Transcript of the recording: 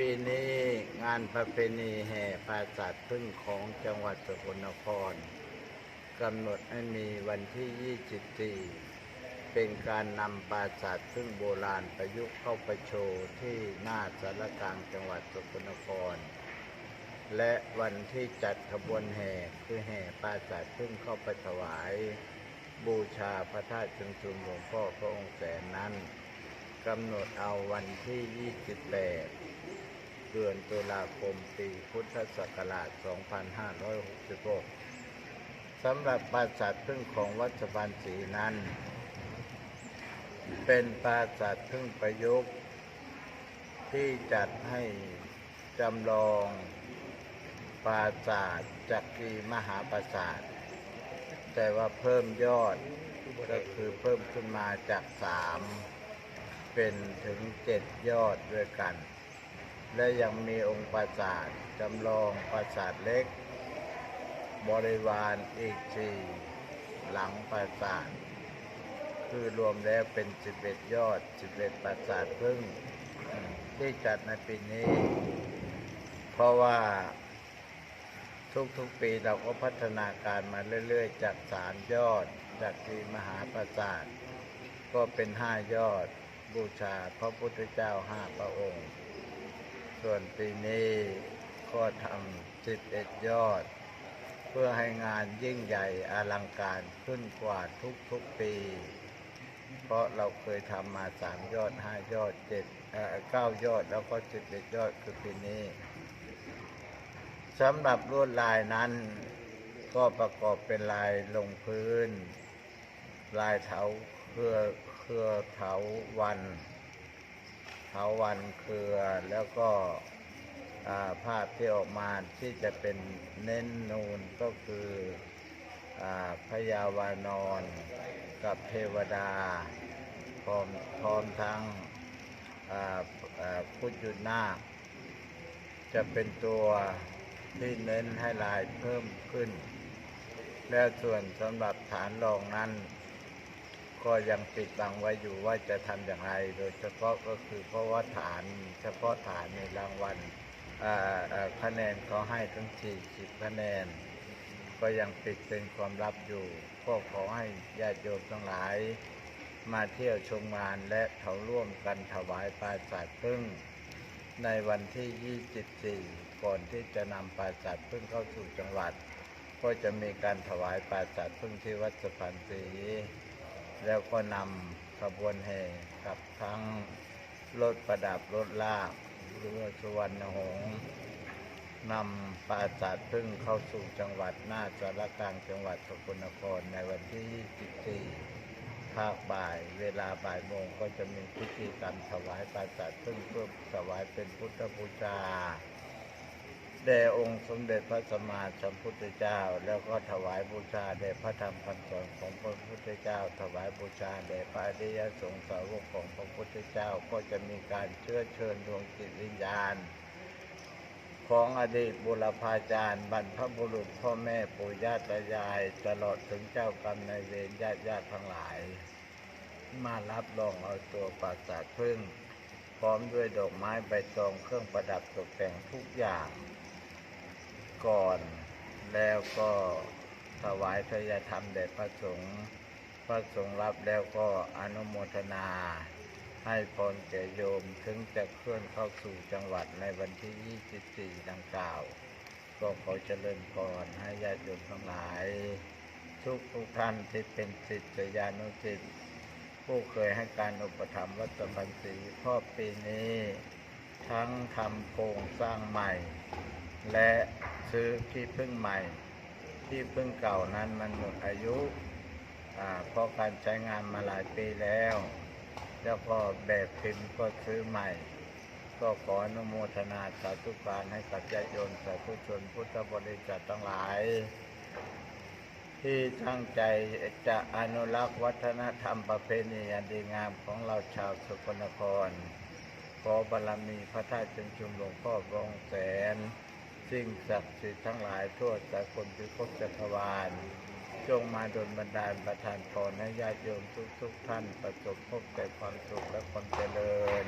ปีนี้งานประเพณีแห่ปราสาทพึ่งของจังหวัดสกลนครกำหนดให้มีวันที่ 24 เป็นการนำปราสาทพึ่งโบราณประยุกต์เข้าไปโชว์ที่หน้าสารกลางจังหวัดสกลนคร และวันที่จัดขบวนแห่คือแห่ปราสาทพึ่งเข้าไปถวาย บูชาพระธาตุเชิงชุมหลวงพ่อพระองค์แสนนั้นกำหนดเอาวันที่ 28 เดือนตุลาคมปีพุทธศักราช 2566 สำหรับปราสาทพึ่งของวัดสะพานศรีนั้น เป็นปราสาทพึ่งประยุกต์ ที่จัดให้จำลองปราสาทจักรีมหาปราสาท แต่ว่าเพิ่มยอดก็คือเพิ่มขึ้นมาจากสามเป็นถึงเจ็ดยอดด้วยกัน และยังมีองค์ปราสาทจำลองปราสาทเล็ก บริวารอีกสี่หลังปราสาท คือรวมแล้วเป็น 11 ยอด 11 ปราสาทพึ่งที่จัดในปีนี้ เพราะว่าทุกๆปีเราก็พัฒนาการมาเรื่อยๆ จากสามยอด จากที่มหาปราสาท ก็เป็นห้ายอดบูชาพระพุทธเจ้าห้าพระองค์ ส่วนปีนี้ก็ทำสิบเอ็ดยอด เพื่อให้งานยิ่งใหญ่อลังการขึ้นกว่าทุกๆปี เพราะเราเคยทำมาสามยอดห้ายอดเจ็ดเอ่อเก้ายอดแล้วก็สิบเอ็ดยอดคือปีนี้สำหรับลวดลายนั้น ก็ประกอบเป็นลายลงพื้น ลายเถาเครือเครือเถาวัน ถาวันเครือแล้วก็ภาพที่ออกมาที่จะเป็นเน้นนูนก็คืออพยาวานอนกับเทวดาพร้อมพร้อมทั้งพุทธยุนาคจะเป็นตัวที่เน้นให้ลายเพิ่มขึ้น และส่วนสำหรับฐานรองนั้น ก็ยังปิดบังไว้อยู่ว่าจะทำอย่างไร โดยเฉพาะก็คือเพราะว่าฐานเฉพาะฐานในรางวัลคะแนนเขาให้ทั้ง 40 คะแนน ก็ยังปิดเป็นความลับอยู่ก็ขอให้ญาติโยมทั้งหลาย มาเที่ยวชมงานและเขาร่วมกันถวายปลาสาทพึ่ง ในวันที่ 24 ก่อนที่จะนำปลาสาทพึ่งเข้าสู่จังหวัด ก็จะมีการถวายปลาสาทพึ่งที่วัดสะพานศรี แล้วก็นำขบวนแห่กับทั้งรถประดับรถลากเรือสุวรรณหงส์นำปลาสาทพึ่งเข้าสู่จังหวัดหน้าสารกลางจังหวัดสกลนครในวันที่ 24 ภาคบ่าย เวลาบ่ายโมงก็จะมีพิธีกรรมถวายปราสาทพึ่งเพื่อถวายเป็นพุทธบูชา แด่องค์สมเด็จพระสัมมาสัมพุทธเจ้า แล้วก็ถวายบูชาแด่พระธรรมคำสอนของพระพุทธเจ้า ถวายบูชาแด่พระอริยสงฆ์สาวกของพระพุทธเจ้าก็จะมีการเชื้อเชิญดวงจิตวิญญาณ ของอดีตบุรพาจารย์ บรรพบุรุษพ่อแม่ปู่ย่าตายาย ตลอดถึงเจ้ากรรมนายเวรญาติญาติทั้งหลาย มารับรองเอาตัวปราสาทพึ่ง พร้อมด้วยดอกไม้ใบตองเครื่องประดับตกแต่งทุกอย่าง ก่อน แล้วก็ถวายทายธรรมแด่พระสงฆ์พระสงฆ์รับแล้วก็อนุโมทนา ให้พรแก่โยมถึงจะเคลื่อนเข้าสู่จังหวัดในวันที่ 24 ดังกล่าว ก็ขอเจริญพรให้ญาติโยมทั้งหลาย ทุกทุกท่านที่เป็นศิษยานุศิษย์ผู้เคยให้การอุปถัมภ์วัดสะพันศีพ่อปีนี้ ทั้งทำโครงสร้างใหม่ และซื้อที่พึ่งใหม่ ที่พึ่งเก่านั้นมันหมดอายุเพราะการใช้งานมาหลายปีแล้ว แล้วก็แบบพิมพ์ก็ซื้อใหม่ ก็ขออนุโมทนาสาธุการให้กับญาติโยมสาธุชนพุทธบริษัททั้งหลาย ที่ตั้งใจจะอนุรักษ์วัฒนธรรมประเพณีอันดีงามของเราชาวสกลนคร ขอบารมีพระธาตุเชิงชุมหลวงพ่อรองค์แสน สิ่งศักดิ์สิทธิ์ทั้งหลายทั่วสากลพิภพจักรวาล จงมาดลบันดาลประทานพรให้ญาติโยมทุกๆท่านประสบพบแต่ความสุขและความเจริญ